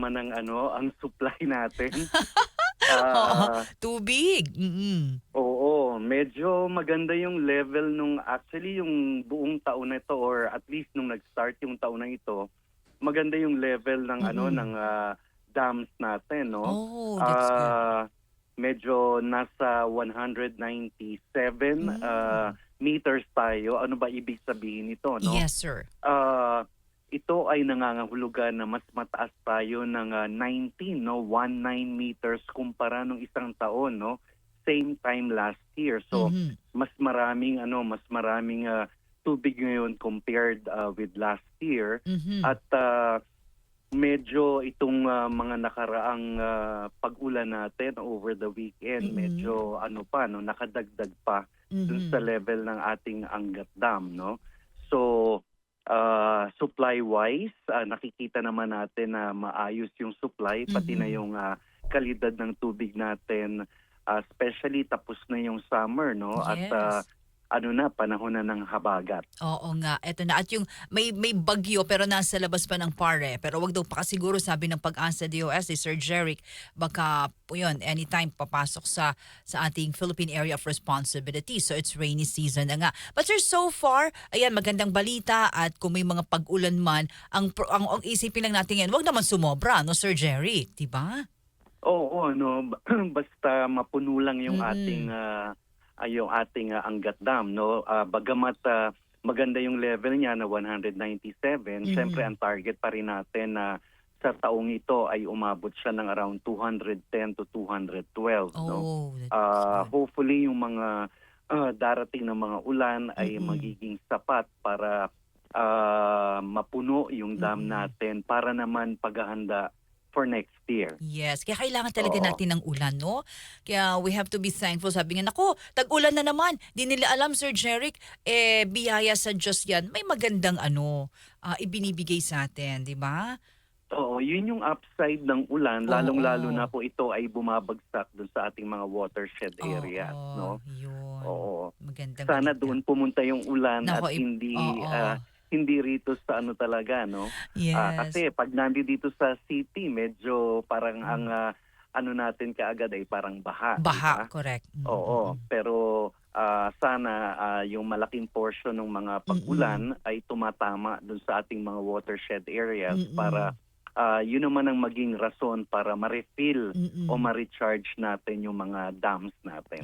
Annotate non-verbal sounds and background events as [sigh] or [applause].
naman ang ano, ang supply natin. [laughs] Ah, tubig. Mm-mm. oo, medyo maganda yung level nung actually yung buong taon na ito or at least nung nag-start yung taon na ito, maganda yung level ng ano Mm-mm. ng ah, dams natin, no? Oh, that's good. Ah, medyo nasa 197 Mm. ah, meters tayo. Ano ba ibig sabihin nito, no? Yes, sir. Ah, ito ay nangangahulugan na mas mataas tayo ng ah, 19 no 19 meters kumpara nung isang taon no same time last year so Mhm. mas maraming ano mas maraming ah, tubig ngayon compared ah, with last year Mhm. at ah, medyo itong ah, mga nakaraang ah, pag-ulan natin over the weekend Mhm. medyo ano pa no nakadagdag pa dun Mhm. sa level ng ating Angat Dam, no? So, uh, supply-wise, ah, nakikita naman natin na maayos yung supply, pati Mhm. na yung ah, kalidad ng tubig natin, ah, especially tapos na yung summer, no? At Yes. Ano na, panahon na ng habagat. Oo nga, eto na. At yung may may bagyo pero nasa labas pa ng pare. Pero wag daw pakasiguro sabi ng pag-asa DOS si Sir Jeric baka yun anytime papasok sa sa ating Philippine Area of Responsibility. So it's rainy season na nga. But sir, so far, ayan magandang balita at kung may mga pag-ulan man, ang ang, ang isipin lang natin yan, wag naman sumobra, no Sir Jeric, 'di ba? Oo, no? [clears throat] Basta mapuno lang yung Mhm. ating ah, ah, yung ating ah, Angat Dam, no? Ah, bagamat ah, maganda yung level niya na 197, Mhm. syempre ang target pa rin natin na sa taong ito ay umabot siya ng around 210 to 212, no? Oh, Ah, good. hopefully yung mga ah, darating na mga ulan ay Mhm. magiging sapat para ah, mapuno yung dam Mhm. natin para naman paghahanda for next year. Yes, kaya kailangan talaga Oo. natin ng ulan, no? Kaya we have to be thankful. Sabi nga, nako, tag-ulan na naman. Di nila alam, Sir Jeric, eh, biyaya sa Diyos yan. May magandang ano, ah, ibinibigay sa atin, di ba? Oo, yun yung upside ng ulan, Oo. lalong-lalo na po ito ay bumabagsak dun sa ating mga watershed areas, Oo, no? yun. Oo. Magandang Sana balita. doon pumunta yung ulan Nako, at i- hindi Oo. ah, hindi rito sa ano talaga, no? yes. Ah, kasi pag nandi dito sa city, medyo parang Mm. ang ah, ano natin kaagad ay parang baha. Baha, correct. Mm, Oo, mm, pero ah, sana ah, yung malaking portion ng mga pag-ulan ay tumatama dun sa ating mga watershed areas Mm-mm. para ah, yun naman ang maging rason para ma-refill mm, mm. o ma-recharge natin yung mga dams natin.